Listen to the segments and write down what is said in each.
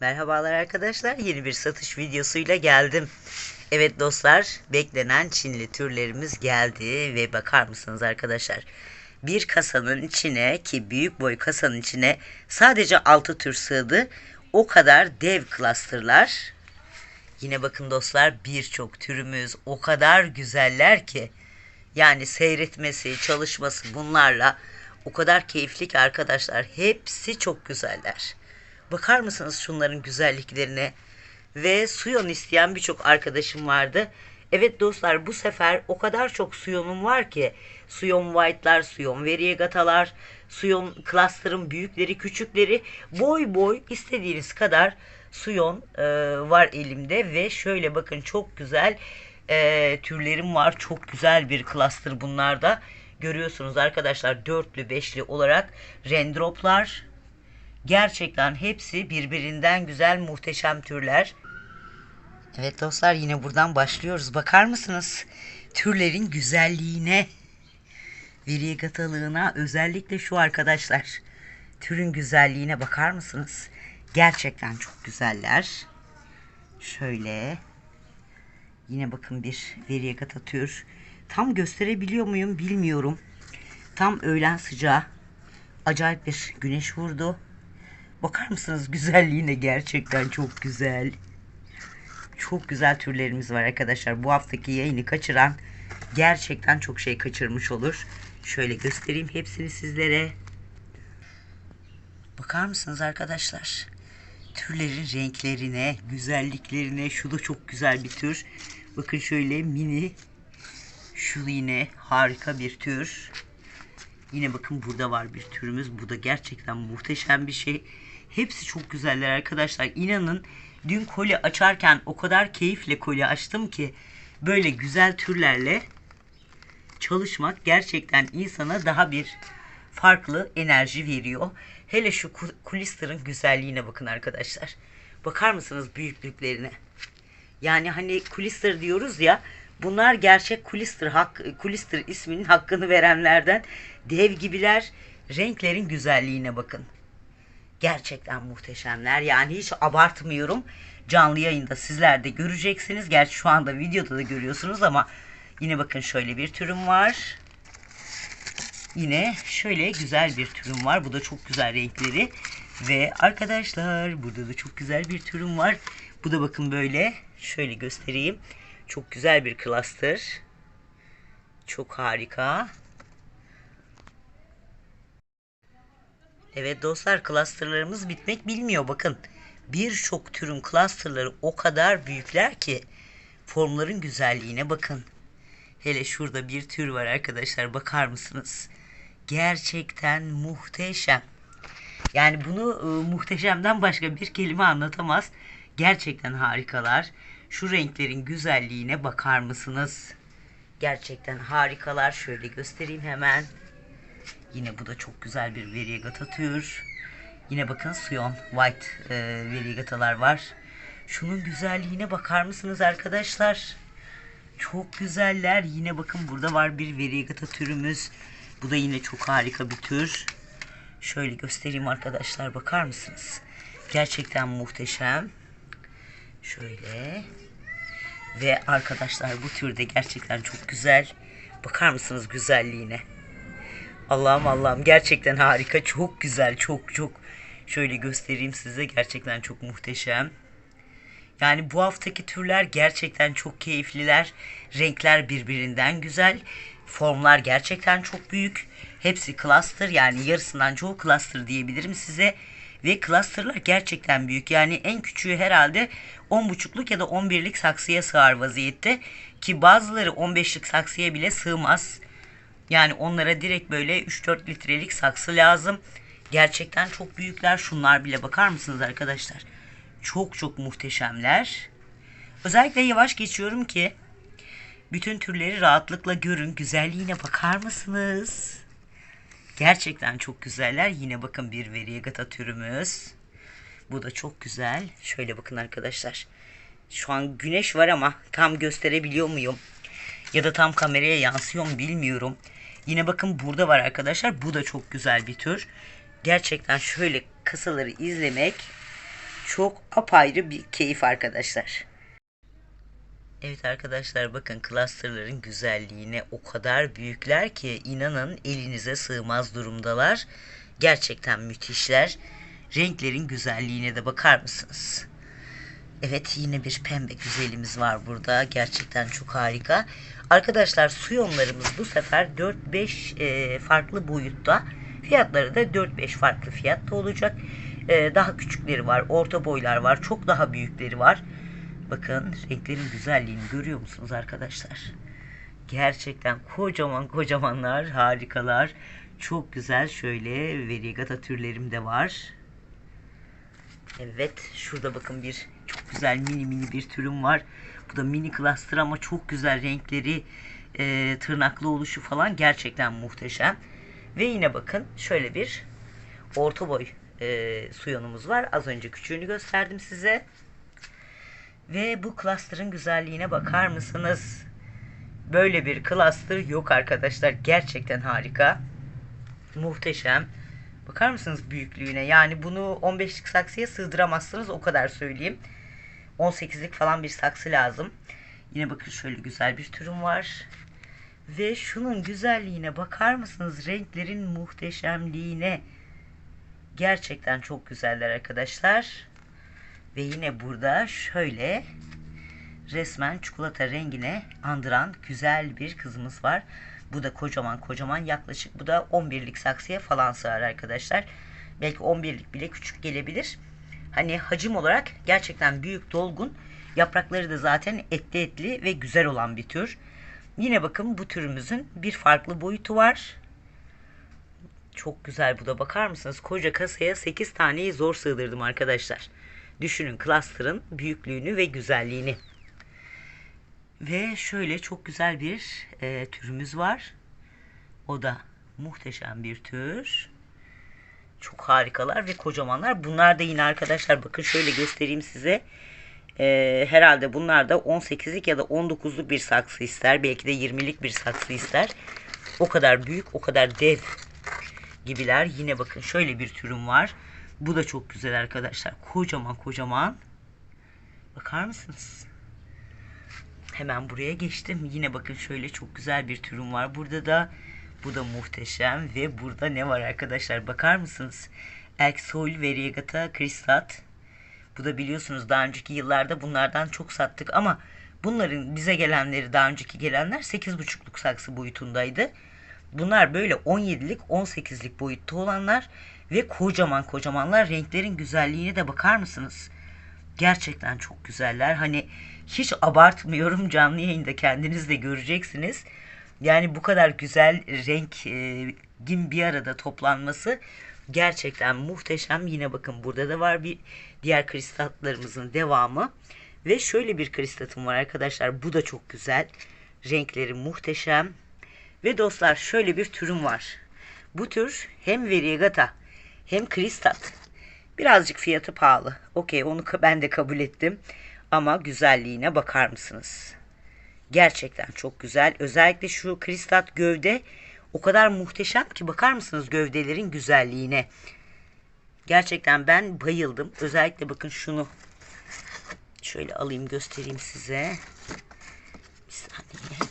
Merhabalar arkadaşlar. Yeni bir satış videosuyla geldim. Evet dostlar, beklenen Çinli türlerimiz geldi ve bakar mısınız arkadaşlar? Bir kasanın içine ki büyük boy kasanın içine sadece 6 tür sığdı. O kadar dev clusterlar. Yine bakın dostlar birçok türümüz o kadar güzeller ki yani seyretmesi, çalışması bunlarla o kadar keyifli ki arkadaşlar. Hepsi çok güzeller. Bakar mısınız şunların güzelliklerine? Ve suyon isteyen birçok arkadaşım vardı. Evet dostlar bu sefer o kadar çok suyonum var ki. Suyon white'lar, suyon variegatalar, suyon cluster'ın büyükleri, küçükleri boy boy istediğiniz kadar suyon e, var elimde ve şöyle bakın çok güzel e, türlerim var. Çok güzel bir cluster bunlarda. Görüyorsunuz arkadaşlar dörtlü beşli olarak rendroplar. Gerçekten hepsi birbirinden güzel muhteşem türler. Evet dostlar yine buradan başlıyoruz. Bakar mısınız? Türlerin güzelliğine, variegatalığına özellikle şu arkadaşlar. Türün güzelliğine bakar mısınız? Gerçekten çok güzeller. Şöyle. Yine bakın bir variegata tür. Tam gösterebiliyor muyum bilmiyorum. Tam öğlen sıcağı. Acayip bir güneş vurdu. Bakar mısınız güzelliğine gerçekten çok güzel. Çok güzel türlerimiz var arkadaşlar. Bu haftaki yayını kaçıran gerçekten çok şey kaçırmış olur. Şöyle göstereyim hepsini sizlere. Bakar mısınız arkadaşlar? Türlerin renklerine, güzelliklerine. Şu da çok güzel bir tür. Bakın şöyle mini. Şu yine harika bir tür. Yine bakın burada var bir türümüz. Bu da gerçekten muhteşem bir şey. Hepsi çok güzeller arkadaşlar. İnanın dün koli açarken o kadar keyifle koli açtım ki böyle güzel türlerle çalışmak gerçekten insana daha bir farklı enerji veriyor. Hele şu kulister'ın güzelliğine bakın arkadaşlar. Bakar mısınız büyüklüklerine? Yani hani kulister diyoruz ya bunlar gerçek kulister, hak, kulister isminin hakkını verenlerden dev gibiler. Renklerin güzelliğine bakın. Gerçekten muhteşemler. Yani hiç abartmıyorum. Canlı yayında sizler de göreceksiniz. Gerçi şu anda videoda da görüyorsunuz ama yine bakın şöyle bir türüm var. Yine şöyle güzel bir türüm var. Bu da çok güzel renkleri. Ve arkadaşlar burada da çok güzel bir türüm var. Bu da bakın böyle. Şöyle göstereyim. Çok güzel bir cluster. Çok harika. Evet dostlar clusterlarımız bitmek bilmiyor bakın. Birçok türün clusterları o kadar büyükler ki formların güzelliğine bakın. Hele şurada bir tür var arkadaşlar bakar mısınız? Gerçekten muhteşem. Yani bunu e, muhteşemden başka bir kelime anlatamaz. Gerçekten harikalar. Şu renklerin güzelliğine bakar mısınız? Gerçekten harikalar. Şöyle göstereyim hemen. Yine bu da çok güzel bir variegata tür. Yine bakın Suyon White e, variegatalar var. Şunun güzelliğine bakar mısınız arkadaşlar? Çok güzeller. Yine bakın burada var bir variegata türümüz. Bu da yine çok harika bir tür. Şöyle göstereyim arkadaşlar bakar mısınız? Gerçekten muhteşem. Şöyle. Ve arkadaşlar bu türde gerçekten çok güzel. Bakar mısınız güzelliğine? Allah'ım Allah'ım gerçekten harika. Çok güzel. Çok çok. Şöyle göstereyim size. Gerçekten çok muhteşem. Yani bu haftaki türler gerçekten çok keyifliler. Renkler birbirinden güzel. Formlar gerçekten çok büyük. Hepsi cluster yani yarısından çoğu cluster diyebilirim size. Ve clusterlar gerçekten büyük. Yani en küçüğü herhalde 10.5'luk ya da 11'lik saksıya sığar vaziyette. Ki bazıları 15'lik saksıya bile sığmaz. Yani onlara direkt böyle 3-4 litrelik saksı lazım. Gerçekten çok büyükler. Şunlar bile bakar mısınız arkadaşlar? Çok çok muhteşemler. Özellikle yavaş geçiyorum ki bütün türleri rahatlıkla görün. Güzelliğine bakar mısınız? Gerçekten çok güzeller. Yine bakın bir variegata türümüz. Bu da çok güzel. Şöyle bakın arkadaşlar. Şu an güneş var ama tam gösterebiliyor muyum? Ya da tam kameraya yansıyor mu bilmiyorum. Yine bakın burada var arkadaşlar. Bu da çok güzel bir tür. Gerçekten şöyle kasaları izlemek çok apayrı bir keyif arkadaşlar. Evet arkadaşlar bakın clusterların güzelliğine o kadar büyükler ki inanın elinize sığmaz durumdalar. Gerçekten müthişler. Renklerin güzelliğine de bakar mısınız? Evet yine bir pembe güzelimiz var burada. Gerçekten çok harika. Arkadaşlar su yonlarımız bu sefer 4-5 e, farklı boyutta. Fiyatları da 4-5 farklı fiyatta olacak. E, daha küçükleri var, orta boylar var, çok daha büyükleri var. Bakın renklerin güzelliğini görüyor musunuz arkadaşlar? Gerçekten kocaman kocamanlar, harikalar. Çok güzel şöyle variegata türlerim de var. Evet şurada bakın bir çok güzel mini mini bir türüm var. Bu da mini cluster ama çok güzel renkleri, e, tırnaklı oluşu falan gerçekten muhteşem. Ve yine bakın şöyle bir orta boy e, suyonumuz var. Az önce küçüğünü gösterdim size. Ve bu cluster'ın güzelliğine bakar mısınız? Böyle bir cluster yok arkadaşlar. Gerçekten harika. Muhteşem. Bakar mısınız büyüklüğüne? Yani bunu 15'lik saksıya sığdıramazsınız o kadar söyleyeyim. 18'lik falan bir saksı lazım. Yine bakın şöyle güzel bir türüm var. Ve şunun güzelliğine bakar mısınız? Renklerin muhteşemliğine. Gerçekten çok güzeller arkadaşlar. Ve yine burada şöyle resmen çikolata rengine andıran güzel bir kızımız var. Bu da kocaman kocaman yaklaşık bu da 11'lik saksıya falan sığar arkadaşlar. Belki 11'lik bile küçük gelebilir. Hani hacim olarak gerçekten büyük dolgun. Yaprakları da zaten etli etli ve güzel olan bir tür. Yine bakın bu türümüzün bir farklı boyutu var. Çok güzel bu da bakar mısınız? Koca kasaya 8 taneyi zor sığdırdım arkadaşlar. Düşünün cluster'ın büyüklüğünü ve güzelliğini. Ve şöyle çok güzel bir e, türümüz var. O da muhteşem bir tür. Çok harikalar ve kocamanlar. Bunlar da yine arkadaşlar bakın şöyle göstereyim size. E, herhalde bunlar da 18'lik ya da 19'luk bir saksı ister. Belki de 20'lik bir saksı ister. O kadar büyük, o kadar dev gibiler. Yine bakın şöyle bir türüm var. Bu da çok güzel arkadaşlar. Kocaman kocaman. Bakar mısınız? Hemen buraya geçtim. Yine bakın şöyle çok güzel bir türüm var. Burada da bu da muhteşem ve burada ne var arkadaşlar bakar mısınız? Exoil Variegata Kristat. Bu da biliyorsunuz daha önceki yıllarda bunlardan çok sattık ama bunların bize gelenleri daha önceki gelenler 8,5'luk saksı boyutundaydı. Bunlar böyle 17'lik 18'lik boyutta olanlar ve kocaman kocamanlar renklerin güzelliğine de bakar mısınız? Gerçekten çok güzeller. Hani hiç abartmıyorum canlı yayında kendiniz de göreceksiniz. Yani bu kadar güzel renk bir arada toplanması gerçekten muhteşem. Yine bakın burada da var bir diğer kristatlarımızın devamı. Ve şöyle bir kristatım var arkadaşlar. Bu da çok güzel. Renkleri muhteşem. Ve dostlar şöyle bir türüm var. Bu tür hem variegata hem kristat. Birazcık fiyatı pahalı. Okey onu ben de kabul ettim. Ama güzelliğine bakar mısınız? Gerçekten çok güzel. Özellikle şu kristat gövde o kadar muhteşem ki bakar mısınız gövdelerin güzelliğine? Gerçekten ben bayıldım. Özellikle bakın şunu şöyle alayım göstereyim size. Bir saniye.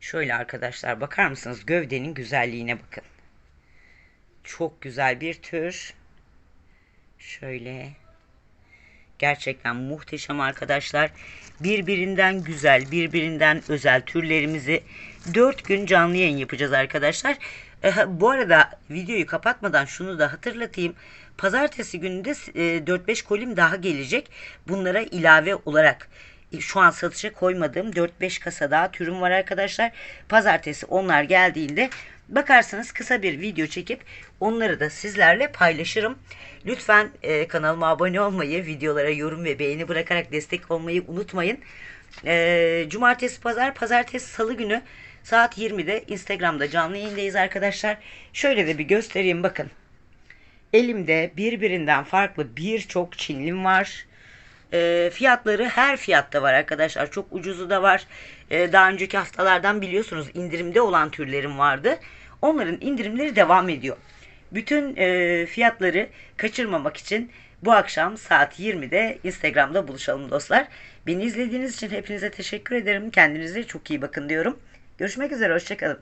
Şöyle arkadaşlar bakar mısınız gövdenin güzelliğine bakın. Çok güzel bir tür. Şöyle. Gerçekten muhteşem arkadaşlar. Birbirinden güzel, birbirinden özel türlerimizi 4 gün canlı yayın yapacağız arkadaşlar. Ee, bu arada videoyu kapatmadan şunu da hatırlatayım. Pazartesi günü de 4-5 kolim daha gelecek. Bunlara ilave olarak şu an satışa koymadığım 4-5 kasa daha türüm var arkadaşlar. Pazartesi onlar geldiğinde bakarsınız kısa bir video çekip onları da sizlerle paylaşırım. Lütfen e, kanalıma abone olmayı, videolara yorum ve beğeni bırakarak destek olmayı unutmayın. E, cumartesi, pazar, pazartesi, salı günü saat 20'de Instagram'da canlı yayındayız arkadaşlar. Şöyle de bir göstereyim bakın. Elimde birbirinden farklı birçok çinlim var. E, fiyatları her fiyatta var arkadaşlar. Çok ucuzu da var. E, daha önceki haftalardan biliyorsunuz indirimde olan türlerim vardı. Onların indirimleri devam ediyor. Bütün e, fiyatları kaçırmamak için bu akşam saat 20'de Instagram'da buluşalım dostlar. Beni izlediğiniz için hepinize teşekkür ederim. Kendinize çok iyi bakın diyorum. Görüşmek üzere, hoşçakalın.